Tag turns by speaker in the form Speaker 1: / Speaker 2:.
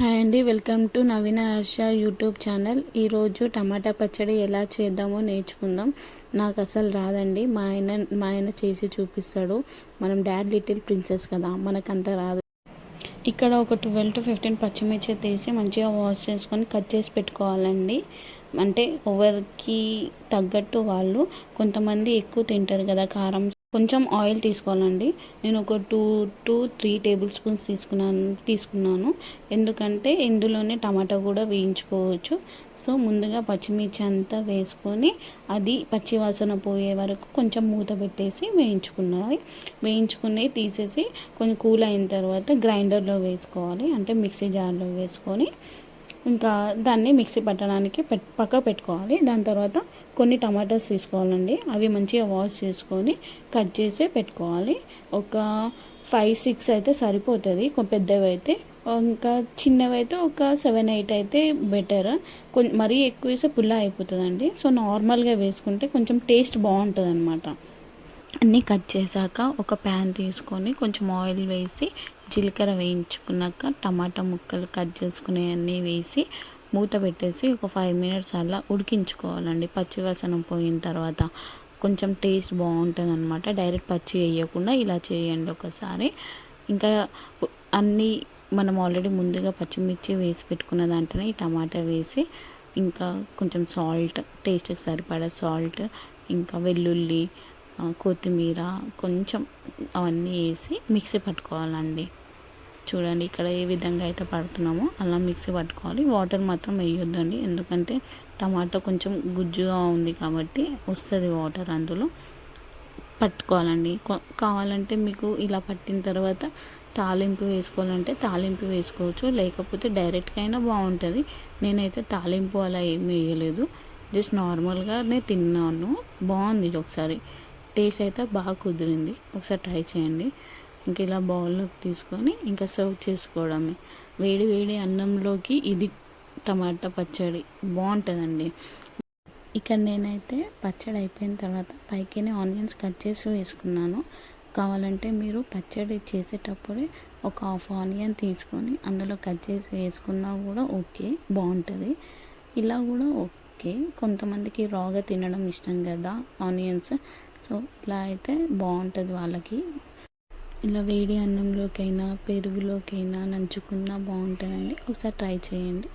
Speaker 1: Hi అండి welcome to Naveena Harsha YouTube channel. ఈరోజు టమాటా పచ్చడి ఎలా చేద్దామో నేర్చుకుందాం. నాకు అసలు రాదండి మా ఆయన మా ఆయన చేసి చూపిస్తాడు. మనం డాడ్ లిటిల్ ప్రిన్సెస్ కదా మనకంత రాదు. ఇక్కడ ఒక ట్వెల్వ్ టు ఫిఫ్టీన్ పచ్చిమిర్చి తీసి మంచిగా వాష్ చేసుకొని కట్ చేసి పెట్టుకోవాలండి. అంటే ఎవరికి తగ్గట్టు వాళ్ళు కొంతమంది ఎక్కువ తింటారు కదా కారం కొంచెం ఆయిల్ తీసుకోవాలండి. నేను ఒక two to three tablespoons తీసుకున్నాను తీసుకున్నాను. ఎందుకంటే ఇందులోనే టమాటా కూడా వేయించుకోవచ్చు. సో ముందుగా పచ్చిమిర్చి అంతా వేసుకొని అది పచ్చివాసన పోయే వరకు కొంచెం మూత పెట్టేసి వేయించుకున్నవి. వేయించుకుని తీసేసి కొంచెం కూల్ అయిన తర్వాత గ్రైండర్లో వేసుకోవాలి. అంటే మిక్సీ జార్లో వేసుకొని ఇంకా దాన్ని మిక్సీ పట్టడానికి పెట్ పక్క పెట్టుకోవాలి. దాని తర్వాత కొన్ని టమాటాస్ తీసుకోవాలండి. అవి మంచిగా వాష్ చేసుకొని కట్ చేసి పెట్టుకోవాలి. ఒక ఫైవ్ సిక్స్ అయితే సరిపోతుంది. పెద్దవి అయితే ఇంకా చిన్నవి అయితే ఒక సెవెన్ ఎయిట్ అయితే బెటర్. కొంచెం మరీ ఎక్కువ వేస్తే పుల్ల అయిపోతుందండి. సో నార్మల్గా వేసుకుంటే కొంచెం టేస్ట్ బాగుంటుంది అనమాట అన్నీ కట్ చేశాక ఒక ప్యాన్ తీసుకొని కొంచెం ఆయిల్ వేసి జీలకర్ర వేయించుకున్నాక టమాటా ముక్కలు కట్ చేసుకునే అన్నీ వేసి మూత పెట్టేసి ఒక ఫైవ్ మినిట్స్ అలా ఉడికించుకోవాలండి. పచ్చివాసన పోయిన తర్వాత కొంచెం టేస్ట్ బాగుంటుంది అనమాట డైరెక్ట్ పచ్చి వేయకుండా ఇలా చేయండి ఒకసారి. ఇంకా అన్నీ మనం ఆల్రెడీ ముందుగా పచ్చిమిర్చి వేసి పెట్టుకున్న దాంట్లోనే ఈ టమాటా వేసి ఇంకా కొంచెం సాల్ట్ టేస్ట్కి సరిపడా సాల్ట్ ఇంకా వెల్లుల్లి కొత్తిమీర కొంచెం అవన్నీ వేసి మిక్సీ పట్టుకోవాలండి. చూడండి ఇక్కడ ఏ విధంగా అయితే పడుతున్నామో అలా మిక్సీ పట్టుకోవాలి. వాటర్ మాత్రం వేయొద్దండి. ఎందుకంటే టమాటా కొంచెం గుజ్జుగా ఉంది కాబట్టి వస్తుంది వాటర్ అందులో. పట్టుకోవాలండి. కావాలంటే మీకు ఇలా పట్టిన తర్వాత తాలింపు వేసుకోవాలంటే తాలింపు వేసుకోవచ్చు. లేకపోతే డైరెక్ట్గా అయినా బాగుంటుంది. నేనైతే తాలింపు అలా ఏమీ వేయలేదు. జస్ట్ నార్మల్గానే తిన్నాను. బాగుంది ఒకసారి. టేస్ట్ అయితే బాగా కుదిరింది. ఒకసారి ట్రై చేయండి. ఇంకా ఇలా బౌల్లోకి తీసుకొని ఇంకా సర్వ్ చేసుకోవడమే. వేడి వేడి అన్నంలోకి ఇది టమాటా పచ్చడి బాగుంటుందండి. ఇక్కడ నేనైతే పచ్చడి అయిపోయిన తర్వాత పైకినే ఆనియన్స్ కట్ చేసి వేసుకున్నాను. కావాలంటే మీరు పచ్చడి చేసేటప్పుడే ఒక హాఫ్ ఆనియన్ తీసుకొని అందులో కట్ చేసి వేసుకున్నా కూడా ఓకే బాగుంటుంది. ఇలా కూడా ఓకే. కొంతమందికి రాగా తినడం ఇష్టం కదా ఆనియన్స్. సో ఇలా అయితే బాగుంటుంది వాళ్ళకి. ఇలా వేడి అన్నంలోకైనా పెరుగులోకైనా నంచుకున్నా బాగుంటుందండి. ఒకసారి ట్రై చేయండి.